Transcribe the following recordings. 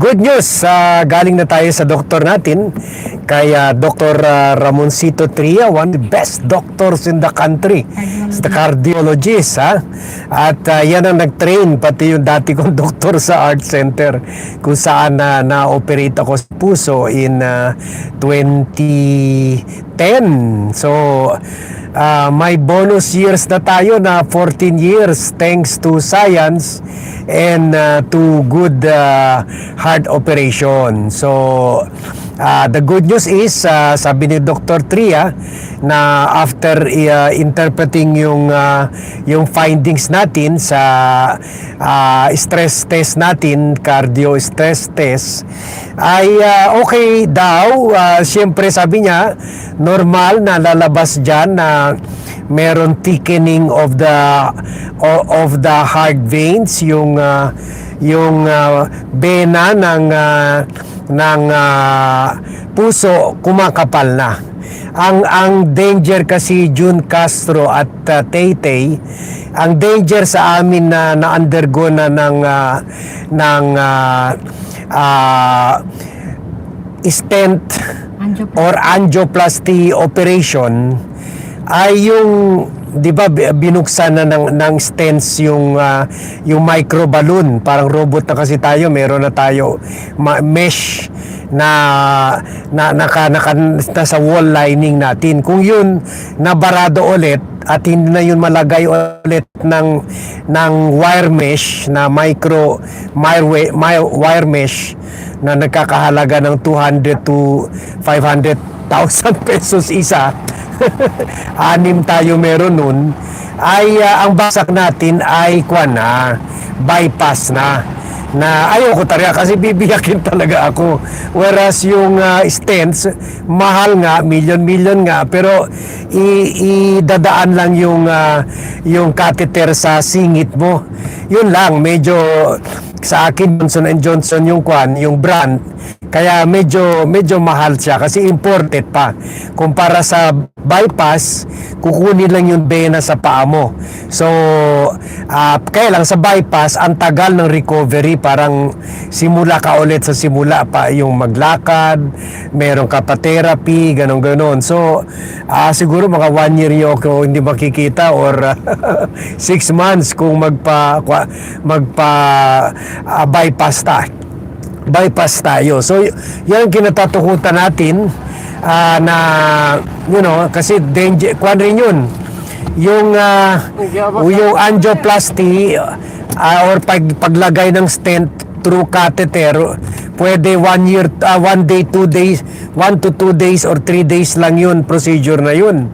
Good news, ah, galing na tayo sa doktor natin kay ah, Dr. ah, Ramoncito Tria, one of the best doctors in the country. The cardiologist, ha? At ah, yan ang nag-train, pati yung dati kong doktor sa Art Center kung saan na na-operate ako sa puso in ah, 2010. So, ah, may bonus years na tayo na 14 years thanks to science and uh, to good uh, heart operation. So, uh, the good news is, uh, sabi ni Dr. Tria, na after uh, interpreting yung uh, yung findings natin sa uh, stress test natin, cardio stress test, ay uh, okay daw. Uh, Siyempre sabi niya, normal na lalabas dyan na meron thickening of the of the heart veins yung ah, yung ah, bena ng ah, ng ah, puso kumakapal na ang ang danger kasi June Castro at uh, Tay ang danger sa amin na na-undergo na ng ah, ng ah, ah, stent Angioplasty. or angioplasty operation ay yung 'di ba bi- binuksan na ng ng stents yung ah, yung micro balloon. Parang robot na kasi tayo meron na tayo mesh na na naka, naka nasa wall lining natin. Kung yun nabarado ulit at hindi na yun malagay ulit ng ng wire mesh na micro wire, wire mesh na nagkakahalaga ng 200 to 500,000 pesos isa. Anim tayo meron nun. Ay ah, ang basak natin ay kwan na bypass na. Na ayoko talaga kasi bibiyakin talaga ako. Whereas yung ah, stents mahal nga million million nga. Pero i- idadaan lang yung ah, yung catheter sa singit mo. Yun lang medyo sa akin Johnson Johnson yung kwan yung brand kaya medyo medyo mahal siya kasi imported pa. Kumpara sa bypass, kukunin lang yung bena sa paa mo. So, ah, kaya lang sa bypass, ang tagal ng recovery, parang simula ka ulit sa simula pa yung maglakad, meron ka pa therapy, ganon ganon. So, ah, siguro mga one year yung ako hindi makikita or ah, six months kung magpa magpa ah, bypass ta bypass tayo. So, yan ang kinatatakutan natin ah, na, you know, kasi danger, kwan rin yun. Yung, ah, yung angioplasty ah, or pag, paglagay ng stent through catheter, pwede one year, ah, one day, two days, one to two days or three days lang yun, procedure na yun.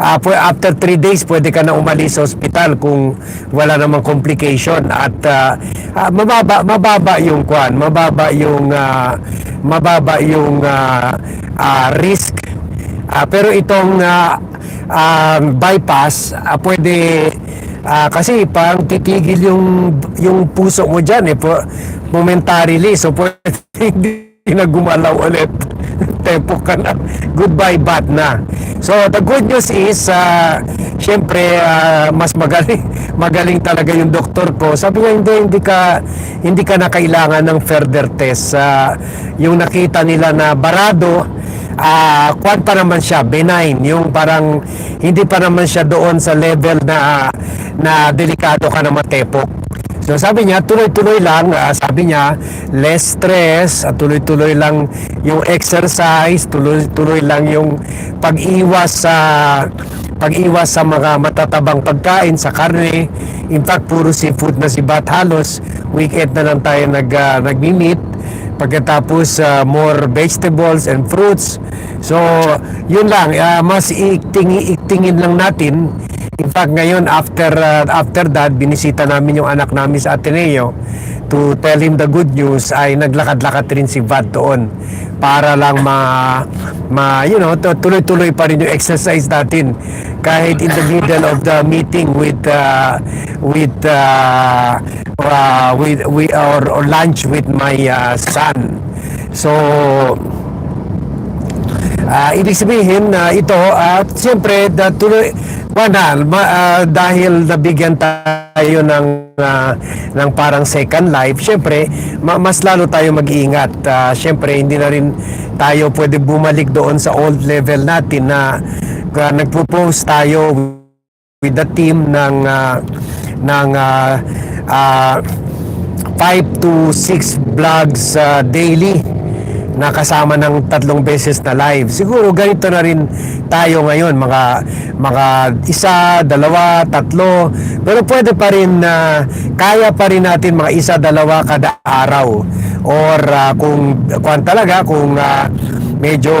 Pwe- after three days, pwede ka na umalis sa ospital kung wala namang complication at ah, ah, mababa mababa yung kwan, mababa yung ah, mababa yung ah, ah, risk. Ah, pero itong ah, ah, bypass, ah, pwede ah, kasi parang titigil yung yung puso mo diyan eh po, momentarily so pwede hindi na gumalaw ulit. Tempo ka na. Goodbye bad na. So the good news is uh, syempre ah, mas magaling magaling talaga yung doktor ko. Sabi niya hindi hindi ka hindi ka na kailangan ng further test. Ah, yung nakita nila na barado ah kwan pa naman siya benign. Yung parang hindi pa naman siya doon sa level na na delikado ka na matepok So sabi niya, tuloy-tuloy lang, ah, sabi niya, less stress, at tuloy-tuloy lang yung exercise, tuloy-tuloy lang yung pag-iwas sa pag-iwas sa mga matatabang pagkain sa karne. In fact, puro seafood na si Bat halos. Weekend na lang tayo nag, ah, nagmi-meet. Pagkatapos ah, more vegetables and fruits. So, yun lang, ah, mas ikting-iktingin lang natin In fact, ngayon, after, uh, after that, binisita namin yung anak namin sa Ateneo to tell him the good news ay naglakad-lakad rin si Vad doon para lang ma, ma you know, tu- tuloy-tuloy pa rin yung exercise natin kahit in the middle of the meeting with uh, with uh, uh, with, with or, or lunch with my uh, son. So, Ah, ibig sabihin na ito at siyempre da, tuloy Wala, ma, ah, dahil nabigyan tayo ng ah, ng parang second life, syempre ma- mas lalo tayo mag-iingat. Ah, syempre hindi na rin tayo pwede bumalik doon sa old level natin na uh, nagpo-post tayo with the team ng ah, ng ah, ah, 5 to 6 vlogs ah, daily na kasama ng tatlong beses na live. Siguro ganito na rin tayo ngayon, mga mga isa, dalawa, tatlo. Pero pwede pa rin na kaya pa rin natin mga isa, dalawa kada araw. Or ah, kung kung talaga kung ah, medyo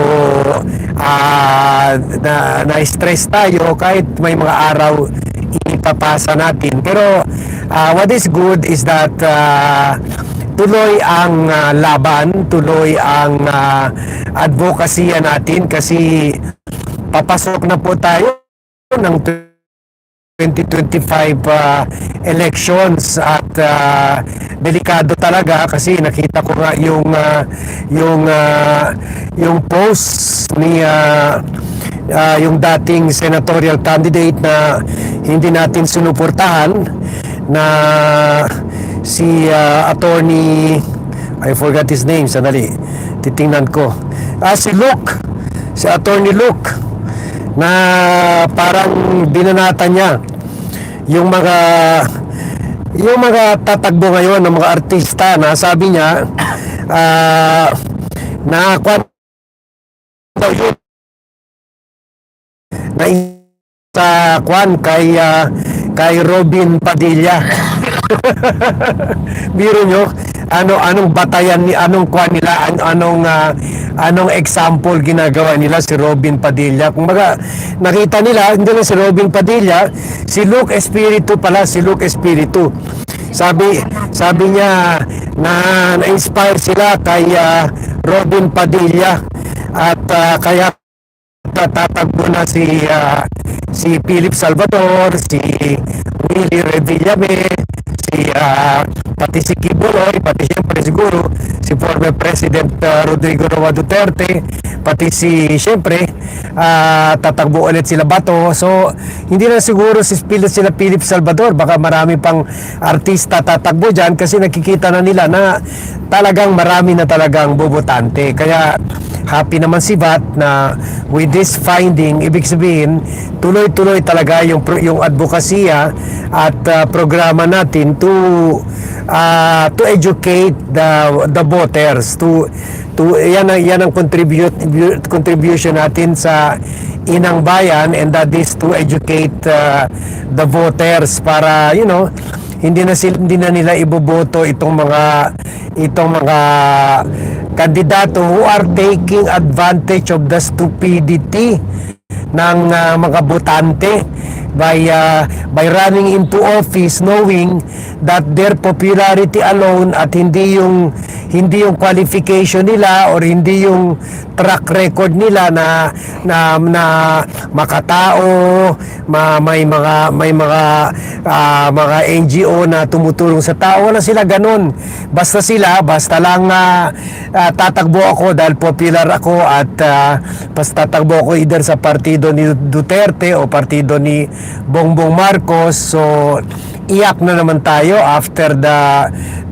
ah, na, na-stress tayo kahit may mga araw ipapasa natin. Pero ah, what is good is that ah, tuloy ang ah, laban, tuloy ang uh, advokasya natin kasi papasok na po tayo ng 2025 ah, elections at ah, delikado talaga kasi nakita ko nga yung ah, yung ah, yung post ni ah, ah, yung dating senatorial candidate na hindi natin sinuportahan na si ah, attorney I forgot his name sandali titingnan ko. Ah si Luke si attorney Luke na parang binanata niya yung mga yung mga tatagbo ngayon ng mga artista na sabi niya ah na kwan na sa kwan kay ah, kay Robin Padilla Biro nyo, ano anong batayan ni anong kwan nila, an, anong ah, anong example ginagawa nila si Robin Padilla. Kung baga, nakita nila, hindi na si Robin Padilla, si Luke Espiritu pala, si Luke Espiritu. Sabi sabi niya na na-inspire sila kay ah, Robin Padilla at ah, kaya tatakbo na si ah, si Philip Salvador, si Willie Revillame, si ah, pati si Kibuloy, pati siyempre siguro si former President ah, Rodrigo Roa Duterte, pati si siyempre ah, tatakbo ulit sila Bato. So hindi na siguro si Philip sila Philip Salvador, baka marami pang artista tatakbo diyan kasi nakikita na nila na talagang marami na talagang bubutante. Kaya happy naman si VAT na with this finding, ibig sabihin, tuloy-tuloy talaga yung, yung advokasya at uh, programa natin to uh, to educate the the voters to to yan ang yan ang contribute contribution natin sa inang bayan and that is to educate uh, the voters para you know hindi na sila, hindi na nila iboboto itong mga itong mga kandidato who are taking advantage of the stupidity ng uh, mga botante by uh, by running into office knowing that their popularity alone at hindi yung hindi yung qualification nila or hindi yung track record nila na na, na makatao ma, may mga may mga ah, mga NGO na tumutulong sa tao. Wala sila ganun. Basta sila basta lang ah, ah, tatakbo ako dahil popular ako at ah, basta tatakbo ako either sa partido ni Duterte o partido ni Bongbong Marcos so iyak na naman tayo after the,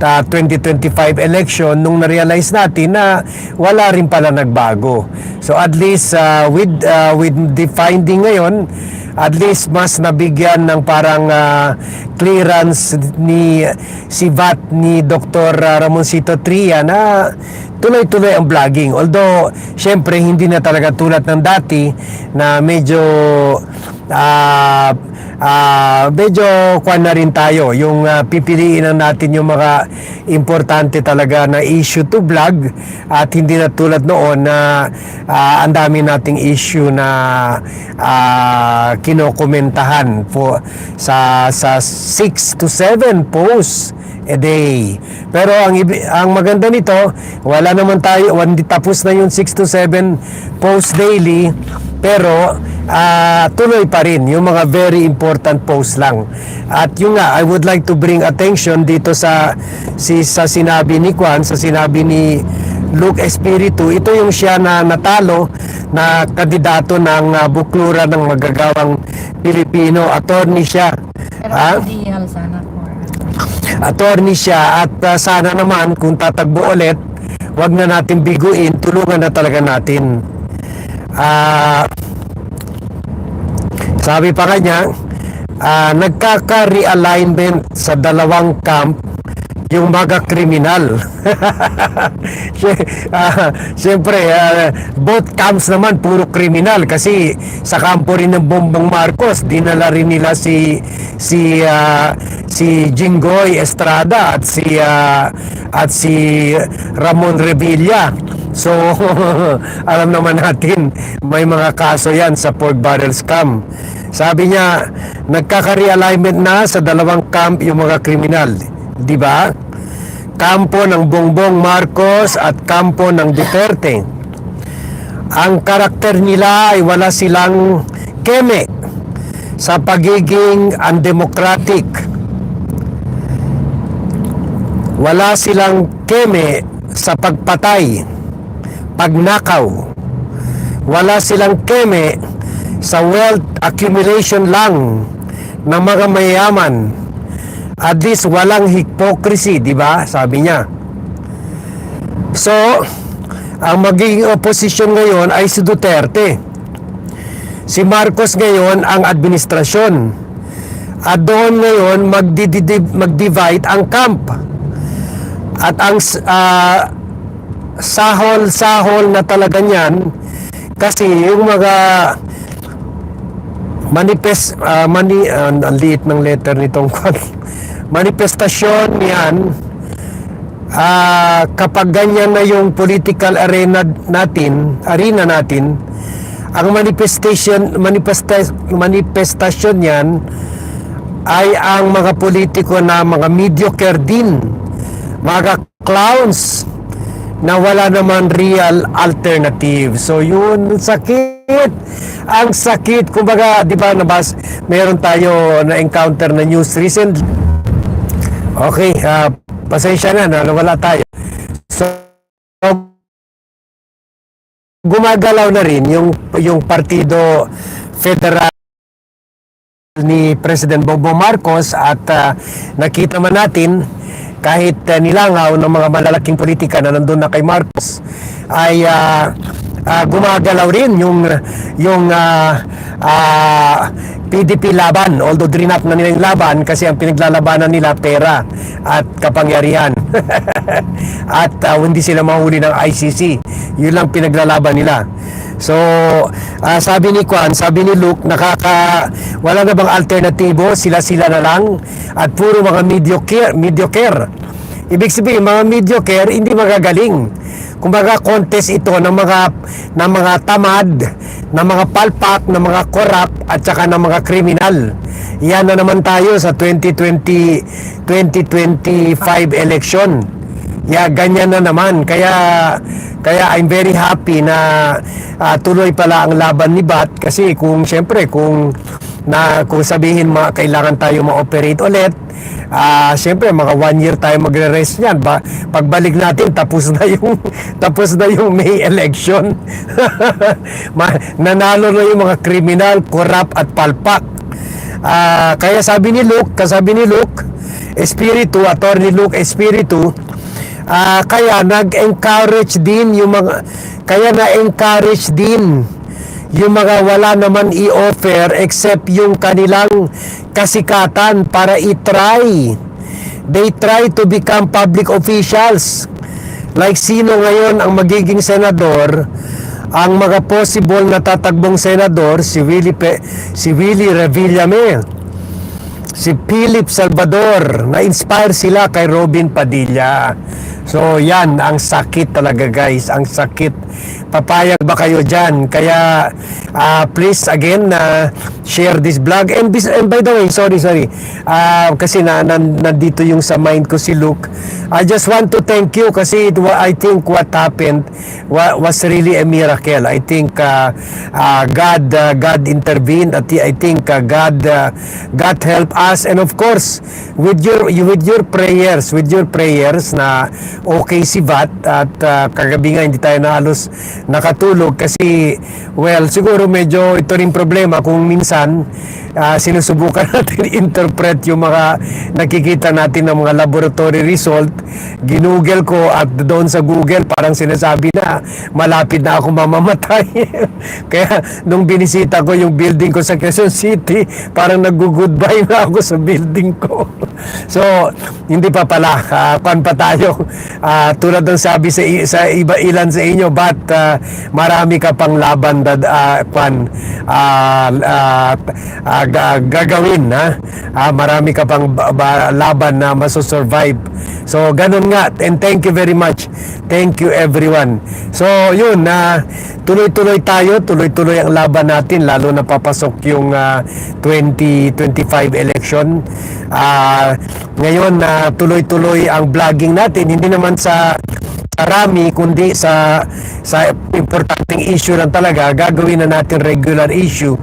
the 2025 election nung na-realize natin na wala rin pala nagbago. So at least uh, with uh, with the finding ngayon, at least mas nabigyan ng parang uh, clearance ni si VAT ni Dr. Ramoncito Tria na tuloy-tuloy ang vlogging. Although, syempre, hindi na talaga tulad ng dati na medyo ah ah medyo kwan na rin tayo. Yung ah, pipiliin na natin yung mga importante talaga na issue to vlog. At hindi na tulad noon na ah, ang dami nating issue na ah, kinokomentahan po sa sa 6 to 7 posts a day. Pero ang ang maganda nito, wala naman tayo, hindi tapos na yung 6 to 7 posts daily, pero ah, tuloy pa rin yung mga very important posts lang. At yung nga, I would like to bring attention dito sa si sa sinabi ni Kwan, sa sinabi ni Luke Espiritu, ito yung siya na natalo na kandidato ng uh, buklura ng magagawang Pilipino. Attorney siya. Pero Ah? hindi sana for attorney siya at uh, sana naman kung tatagbo ulit wag na natin biguin tulungan na talaga natin Ah, sabi pa kanya ah, nagkaka-realignment sa dalawang camp yung mga kriminal. Sy- ah, Siyempre, ah, both camps naman puro kriminal kasi sa kampo rin ng Bongbong Marcos, dinala rin nila si si ah, si Jinggoy Estrada at si ah, at si Ramon Revilla. So, alam naman natin, may mga kaso yan sa pork barrel scam. Sabi niya, nagkaka-realignment na sa dalawang camp yung mga kriminal. Di ba? Kampo ng Bongbong Marcos at kampo ng Duterte. Ang karakter nila ay wala silang keme sa pagiging undemocratic. Wala silang keme sa pagpatay, pagnakaw. Wala silang keme sa wealth accumulation lang ng mga mayayaman. At least walang hypocrisy, di ba? Sabi niya. So, ang magiging opposition ngayon ay si Duterte. Si Marcos ngayon ang administrasyon. At doon ngayon mag-divide ang camp. At ang ah, sahol-sahol na talaga niyan kasi yung mga manifest ah, mani ah, ang liit ng letter nitong manifestasyon niyan ah, kapag ganyan na yung political arena natin arena natin ang manifestation manifesta, manifestasyon niyan ay ang mga politiko na mga mediocre din mga clowns na wala naman real alternative. So yun, sakit. Ang sakit. Kumbaga, di ba, nabas, meron tayo na encounter na news recently. Okay, ah, pasensya na, na wala tayo. So, gumagalaw na rin yung, yung partido federal ni President Bongbong Marcos at ah, nakita man natin kahit ah, nilangaw ng mga malalaking politika na nandun na kay Marcos ay ah, ah, gumagalaw rin yung yung ah, ah, PDP laban. Although drinap na nila yung laban kasi ang pinaglalabanan nila pera at kapangyarihan. At ah, hindi sila mahuli ng ICC yun lang pinaglalaban nila. So, ah, sabi ni Kwan, sabi ni Luke, nakaka wala na bang alternatibo, sila-sila na lang. At puro mga mediocre, mediocre. Ibig sabihin, mga mediocre hindi magagaling. Kumbaga contest ito ng mga ng mga tamad, ng mga palpak, ng mga korap at saka ng mga kriminal. Yan na naman tayo sa 2020 2025 election. Yeah, ganyan na naman. Kaya kaya I'm very happy na ah, tuloy pala ang laban ni Bat kasi kung siyempre kung na kung sabihin ma, kailangan tayo ma-operate ulit ah siyempre mga one year tayo magre-rest niyan. Ba, pagbalik natin tapos na yung tapos na yung May election. Nanalo na yung mga kriminal, corrupt at palpak. Ah, kaya sabi ni Luke, kasabi ni Luke Espiritu, Attorney Luke Espiritu Ah, kaya nag-encourage din yung mga kaya na-encourage din yung mga wala naman i-offer except yung kanilang kasikatan para i-try. They try to become public officials. Like sino ngayon ang magiging senador? Ang mga possible na tatagbong senador si Willie Pe- si Willie Revillame si Philip Salvador. Na-inspire sila kay Robin Padilla. So yan, ang sakit talaga guys, ang sakit. Papayag ba kayo dyan? Kaya uh, please again uh, share this vlog. And, and by the way sorry sorry. Uh, kasi na, na, nandito yung sa mind ko si Luke. I just want to thank you kasi it, I think what happened wa- was really a miracle. I think uh, uh, God uh, God intervened at I think uh, God uh, God help us. And of course with your with your prayers with your prayers na okay si Bat at uh, kagabi nga hindi tayo na halos nakatulog kasi well siguro medyo ito rin problema kung minsan ah, sinusubukan natin interpret yung mga nakikita natin ng mga laboratory result. Ginugel ko at doon sa Google parang sinasabi na malapit na ako mamamatay. Kaya nung binisita ko yung building ko sa Quezon City parang nag-goodbye na ako sa building ko. So hindi pa pala uh, kwan pa tayo Ah, tulad ng sabi sa, sa iba ilan sa inyo but ah, marami ka pang laban dad uh, ah, ah, ah, ga- gagawin ha? Ah, marami ka pang ba- ba- laban na masosurvive. So ganun nga and thank you very much. Thank you everyone. So yun na tuloy-tuloy tayo tuloy-tuloy ang laban natin lalo na papasok yung ah, 2025 election. Ah, ngayon na tuloy-tuloy ang vlogging natin. Hindi naman sa sa kundi sa sa importanteng issue lang talaga gagawin na natin regular issue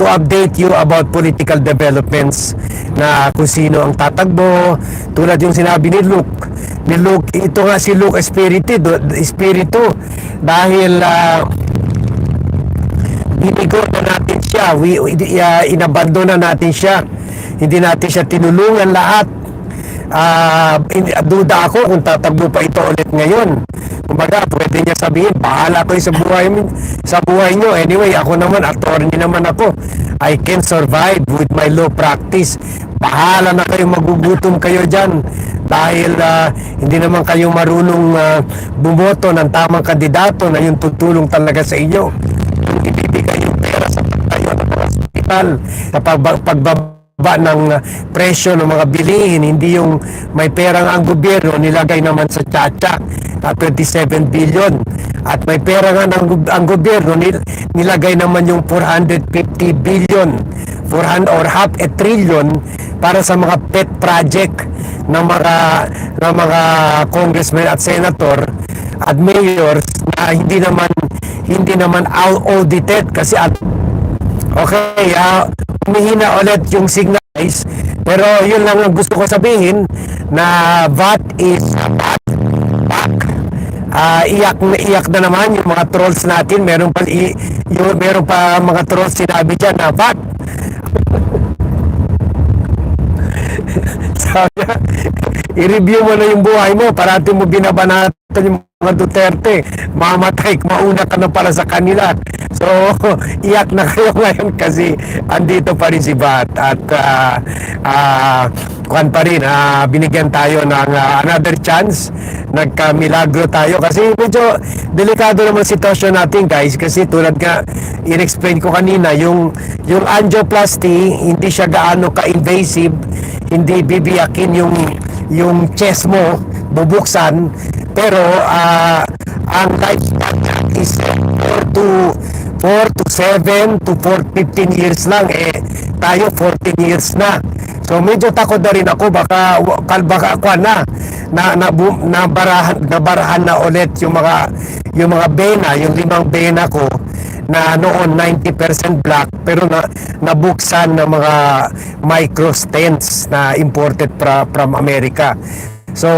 to update you about political developments na kung sino ang tatagbo. Tulad yung sinabi ni Luke ni Luke ito nga si Luke Espiritu Espiritu dahil ah, binigo na natin siya we uh, inabandona natin siya. Hindi natin siya tinulungan lahat In- duda ako kung tatagbo pa ito ulit ngayon. Kumbaga, pwede niya sabihin, bahala ko sa buhay sa buhay niyo. Anyway, ako naman, attorney naman ako. I can survive with my law practice. Bahala na kayo, magugutom kayo dyan. Dahil ah, hindi naman kayo marunong ah, bumoto ng tamang kandidato na yung tutulong talaga sa inyo. Ibibigay yung pera sa pagtayo ng mga hospital, sa pag- pagbab ba ng uh, presyo ng mga bilihin, hindi yung may perang ang gobyerno nilagay naman sa tsacha na 27 billion. At may pera nga ng, ang gobyerno nil- nilagay naman yung 450 billion 400 or half a trillion para sa mga pet project ng mga ng mga congressmen at senator at mayors na hindi naman hindi naman au- audited kasi Okay, ah, humihina ulit yung signal guys. Pero yun lang ang gusto ko sabihin na VAT is back. back. Ah, iyak na iyak na naman yung mga trolls natin. Meron pa i, yung, meron pa mga trolls sinabi diyan na VAT. Sabi i-review mo na yung buhay mo. Parati mo binabanatan yung mga Duterte. Mamatay, mauna ka na pala sa kanila. So, iyak na kayo ngayon kasi andito pa rin si Bat. At ah ah, kuhan pa rin, ah, binigyan tayo ng ah, another chance. Nagka-milagro tayo kasi medyo delikado naman sitwasyon natin guys kasi tulad nga in-explain ko kanina yung yung angioplasty hindi siya gaano ka-invasive hindi bibiyakin yung yung chest mo bubuksan. Pero ah, ang lifespan niya is 4 to 4 to 7 to 4 15 years lang eh tayo 14 years na. So medyo takot na rin ako. Baka baka ako na na na, na barahan na barahan na ulit yung mga yung mga bena yung limang bena ko na noon 90% black pero na nabuksan ng mga micro stents na imported fra, from America. So,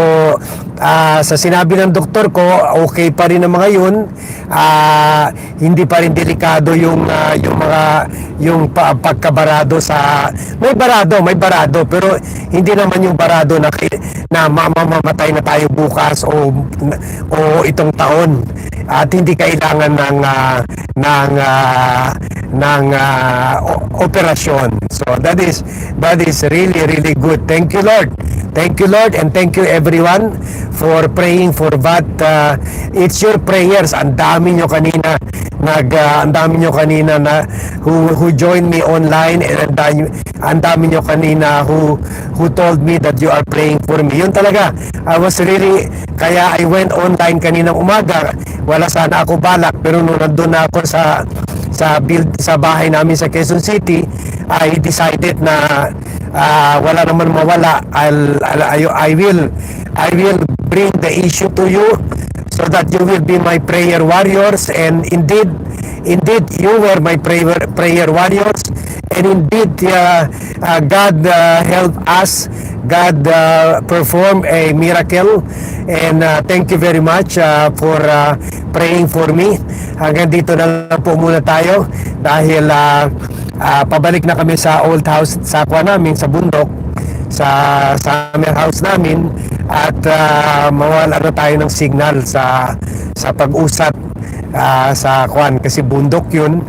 ah, sa sinabi ng doktor ko, okay pa rin ang mga yun. Ah, hindi pa rin delikado yung ah, yung mga yung pa, pagkabarado sa may barado, may barado pero hindi naman yung barado na na mamamatay na tayo bukas o o itong taon at hindi kailangan ng ah, ng ah, ng o- operasyon. So that is that is really really good. Thank you Lord. Thank you Lord and thank you everyone for praying for that. Uh, it's your prayers. Ang dami nyo kanina nag uh, ang dami nyo kanina na who who joined me online and ang dami, ang dami nyo kanina who who told me that you are praying for me. Yun talaga. I was really kaya I went online kaninang umaga. Wala sana ako balak pero nung nandun na ako sa sa build sa bahay namin sa Quezon City, I decided na ah, wala naman mawala. I'll, I'll I, will I will bring the issue to you so that you will be my prayer warriors. And indeed indeed you were my prayer prayer warriors. And indeed uh, uh, God uh, helped us. God uh, performed a miracle. And uh, thank you very much uh, for uh, praying for me. Hanggang dito na lang po muna tayo dahil uh, uh, pabalik na kami sa old house sa kwa namin sa bundok sa summer house namin. At uh, mawala na tayo ng signal sa sa pag-usap ah, sa kwan kasi bundok yun.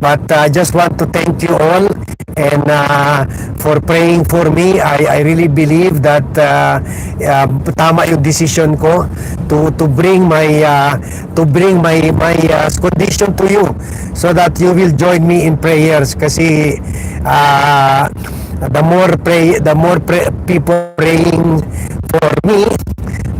But I just want to thank you all and uh, for praying for me I, I really believe that uh, uh, tama yung decision ko to to bring my uh, to bring my my uh, condition to you so that you will join me in prayers. Kasi uh, the more pray the more pray, people praying for me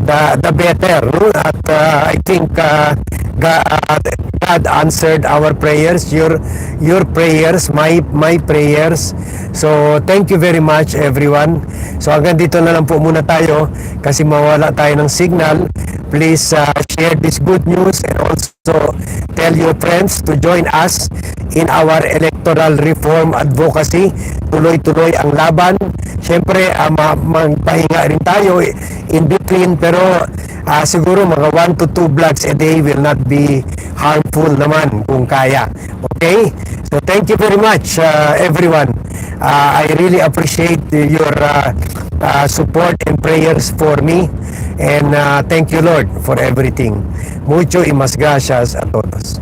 the the better. At uh, I think uh, God, God answered our prayers your your prayers my my prayers. So thank you very much everyone. So hanggang dito na lang po muna tayo kasi mawala tayo ng signal. Please uh, share this good news and also tell your friends to join us in our electoral reform advocacy. Tuloy-tuloy ang laban. Siyempre, uh, ma- magpahinga rin tayo in between pero ah, siguro mga 1 to 2 vlogs a day will not be harmful naman kung kaya. Okay? So thank you very much uh, everyone. Uh, I really appreciate your uh, uh, support and prayers for me. And uh, thank you Lord for everything. Mucho y mas gracias a todos.